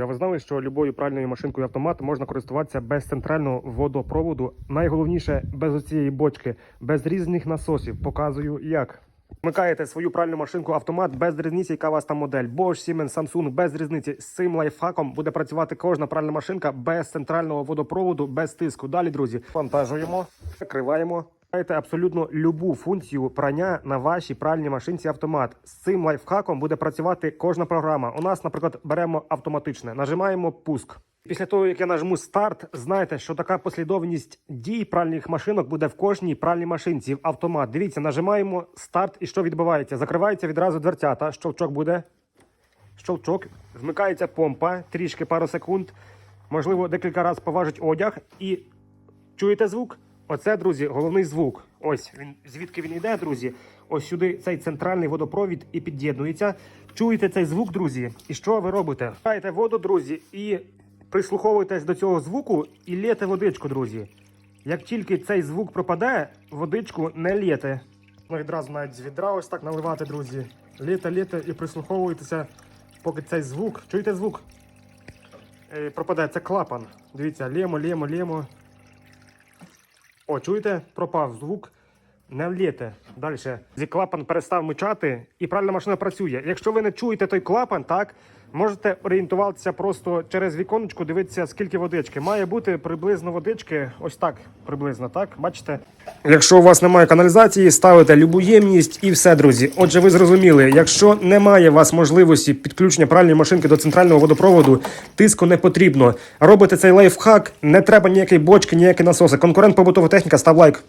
А ви знали, що любою пральною машинкою автомат можна користуватися без центрального водопроводу. Найголовніше без оцієї бочки, без різних насосів. Показую як. Вмикаєте свою пральну машинку автомат без різниці, яка у вас там модель. Bosch, Siemens, Samsung, без різниці. З цим лайфхаком буде працювати кожна пральна машинка без центрального водопроводу, без тиску. Далі, друзі, вантажуємо, закриваємо. Маєте абсолютно любу функцію прання на вашій пральній машинці автомат. З цим лайфхаком буде працювати кожна програма. У нас, наприклад, беремо автоматичне, нажимаємо пуск. Після того, як я нажму старт, знайте, що така послідовність дій пральних машинок буде в кожній пральній машинці в автомат. Дивіться, нажимаємо старт і що відбувається? Закривається відразу дверцята. Щовчок буде. Щовчок. Вмикається помпа, трішки пару секунд. Можливо, декілька разів поважить одяг і Чуєте звук? Оце, друзі, головний звук. Ось він звідки він йде, друзі. Ось сюди цей центральний водопровід і під'єднується. Чуєте цей звук, друзі? І що ви робите? Даєте воду, друзі, і прислуховуєтесь до цього звуку і лєте водичку, друзі. Як тільки цей звук пропадає, водичку не лєте. Ну, відразу навіть з відра ось так наливати, друзі. Лєте, лєте і прислуховуєтеся, поки цей звук. Чуєте звук? Е, пропадає це клапан. Дивіться, лємо, лємо, лємо. О, чуєте? Пропав звук. Не вліте. Далі. Зі клапан перестав мучати і правильно машина працює. Якщо ви не чуєте той клапан, так можете орієнтуватися просто через віконечко, дивитися, скільки водички. Має бути приблизно водички, ось так приблизно, так? Бачите? Якщо у вас немає каналізації, ставите любу ємність і все, друзі. Отже, ви зрозуміли, якщо немає у вас можливості підключення пральної машинки до центрального водопроводу, тиску не потрібно. Робите цей лайфхак, не треба ніякої бочки, ніякі насоси. Конкурент побутова техніка, став лайк.